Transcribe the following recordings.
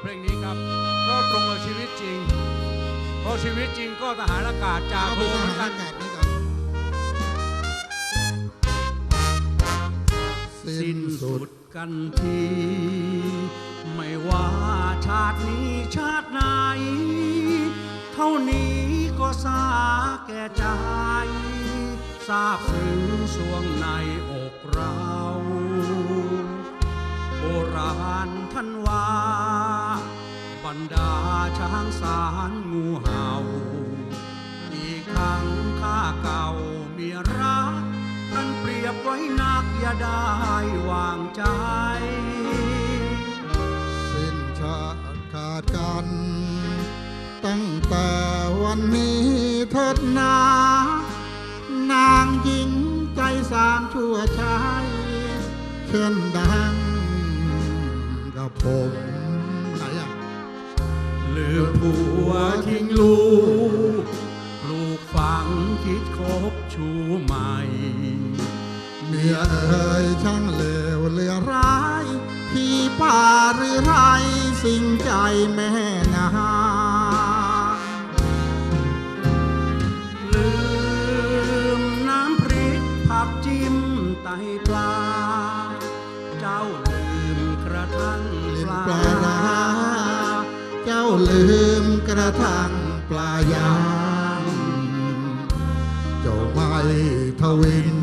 เพลงนี้ครับเพราะตรงกับชีวิตจริงเพราะชีวิตจริงก็ทหารอากาศจากเอาโลเป็นทเหมือนหากัรนอากาศเหมือนกันสิ้นสุดกันที ไม่ว่าชาตินี้ชาติไหน เท่านี้ก็สาแก่ใจทราบถึงสวงในอกเรา โบราณท่านว่า รรดาช้างสารงูเห่า อีกครั้งข้าเก่าเมียรักท่านเปรียบไว้นักอย่าได้วางใจ สิ้นชาติขาดกัน ตั้งแต่วันนี้เถิดนา นางหญิงใจสามชั่วชายเช่นดังกับผม ลืมผัวทิ้งลูก ลูกฝังคิดคบชูใหม่ เมียเอ๋ยช่างเลวเลือร้าย พี่ป่าหรือไรสิ่งใจแม่นาลืมน้ำพริกผักจิ้มไตปลา เจ้าลืมกระทั่งปลา ลืมกระทั่งปลายางเจ้าไม่ทวิน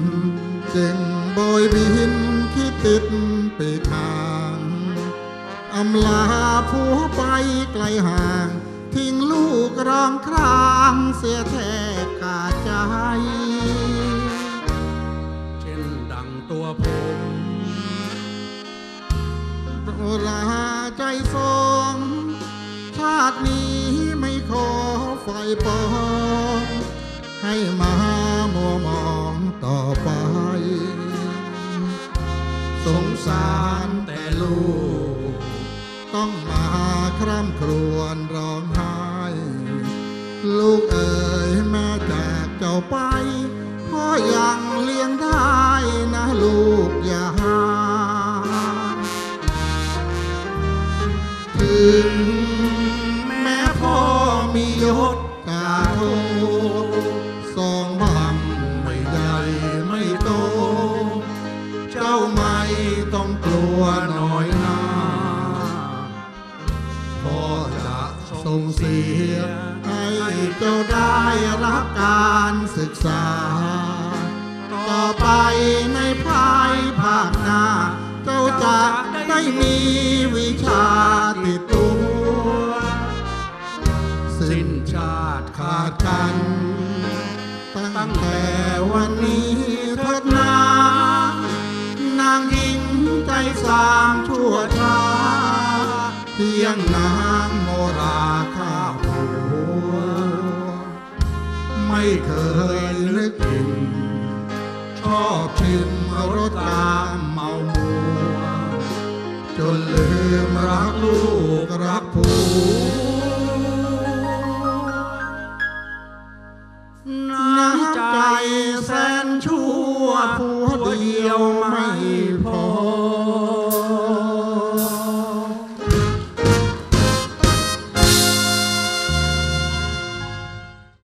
จึงโบยบินคิดติดไปทางอำลาผัวไปไกลห่าง ทิ้งลูกร้องครางเสียแทบขาดใจ เช่นดังตัวผมโปรลาใจสองชาตินี้ไม่ขอไฟปองให้มามัวมองต่อไป สงสารแต่ลูก ต้องมาคร่ำครวญร้องไห้ ลูกเอ๋ยแม่จากเจ้าไปพ่อยังเลี้ยงได้นะลูกอย่าหาถึง องกลัวน้อยหนาพ่อจะส่งเสียให้เจ้าได้รับการศึกษา ต่อไปในภายภาคหน้า เจ้าจะได้มีวิชาติดตัว สิ้นชาติขาดกัน ตั้งแต่วันนี้ ใจสามชั่วช้าเพียงนางโมราข้าผัวไม่เคยนึกถึงชอบชิมรสตามเมามัว จนลืมรักลูกรักผัวน้ำใจแสนชั่วผั